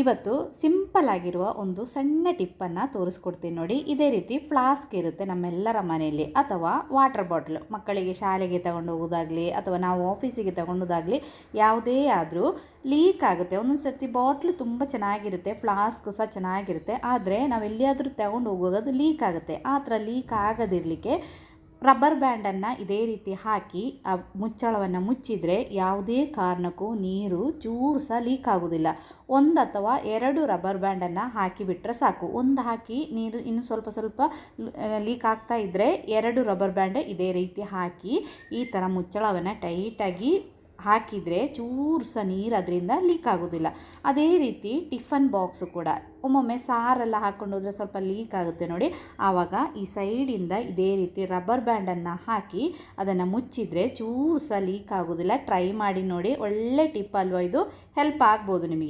ಇವತ್ತು ಸಿಂಪಲ್ ಆಗಿರುವ ಒಂದು ಸಣ್ಣ ಟಿಪ್ಪನ್ನು ತೋರಿಸ್ಕೊಡ್ತೀನಿ ನೋಡಿ. ಇದೇ ರೀತಿ ಫ್ಲಾಸ್ಕ್ ಇರುತ್ತೆ ನಮ್ಮೆಲ್ಲರ ಮನೆಯಲ್ಲಿ. ಅಥವಾ ವಾಟರ್ ಬಾಟ್ಲು. ಮಕ್ಕಳಿಗೆ ಶಾಲೆಗೆ ತಗೊಂಡು ಹೋಗೋದಾಗಲಿ ಅಥವಾ ನಾವು ಆಫೀಸಿಗೆ ತಗೊಂಡೋದಾಗಲಿ, ಯಾವುದೇ ಆದರೂ ಲೀಕ್ ಆಗುತ್ತೆ. ಒಂದೊಂದು ಸರ್ತಿ ಬಾಟ್ಲು ತುಂಬ ಚೆನ್ನಾಗಿರುತ್ತೆ, ಫ್ಲಾಸ್ಕ್ ಸಹ ಚೆನ್ನಾಗಿರುತ್ತೆ. ಆದರೆ ನಾವು ಎಲ್ಲಿಯಾದರೂ ತಗೊಂಡು ಹೋಗುವಾಗ ಅದು ಲೀಕ್ ಆಗುತ್ತೆ. ಆ ಥರ ಲೀಕ್ ಆಗದಿರಲಿಕ್ಕೆ ರಬ್ಬರ್ ಬ್ಯಾಂಡನ್ನು ಇದೇ ರೀತಿ ಹಾಕಿ, ಆ ಮುಚ್ಚಳವನ್ನು ಮುಚ್ಚಿದರೆ ಯಾವುದೇ ಕಾರಣಕ್ಕೂ ನೀರು ಚೂರು ಸಹ ಲೀಕ್ ಆಗೋದಿಲ್ಲ. ಒಂದು ಅಥವಾ ಎರಡು ರಬ್ಬರ್ ಬ್ಯಾಂಡನ್ನು ಹಾಕಿಬಿಟ್ರೆ ಸಾಕು. ಒಂದು ಹಾಕಿ ನೀರು ಇನ್ನು ಸ್ವಲ್ಪ ಸ್ವಲ್ಪ ಲೀಕ್ ಆಗ್ತಾ ಇದ್ದರೆ ಎರಡು ರಬ್ಬರ್ ಬ್ಯಾಂಡ್ ಇದೇ ರೀತಿ ಹಾಕಿ ಈ ಥರ ಮುಚ್ಚಳವನ್ನು ಟೈಟಾಗಿ ಹಾಕಿದರೆ ಚೂರು ಸಹ ನೀರು ಅದರಿಂದ ಲೀಕ್ ಆಗೋದಿಲ್ಲ. ಅದೇ ರೀತಿ ಟಿಫನ್ ಬಾಕ್ಸು ಕೂಡ. ಒಮ್ಮೊಮ್ಮೆ ಸಾರೆಲ್ಲ ಹಾಕ್ಕೊಂಡು ಹೋದರೆ ಸ್ವಲ್ಪ ಲೀಕ್ ಆಗುತ್ತೆ ನೋಡಿ. ಆವಾಗ ಈ ಸೈಡಿಂದ ಇದೇ ರೀತಿ ರಬ್ಬರ್ ಬ್ಯಾಂಡನ್ನು ಹಾಕಿ ಅದನ್ನು ಮುಚ್ಚಿದರೆ ಚೂರು ಸಹ ಲೀಕ್ ಆಗೋದಿಲ್ಲ. ಟ್ರೈ ಮಾಡಿ ನೋಡಿ. ಒಳ್ಳೆ ಟಿಪ್ ಅಲ್ವಾ ಇದು? ಹೆಲ್ಪ್ ಆಗ್ಬೋದು ನಿಮಗೆ.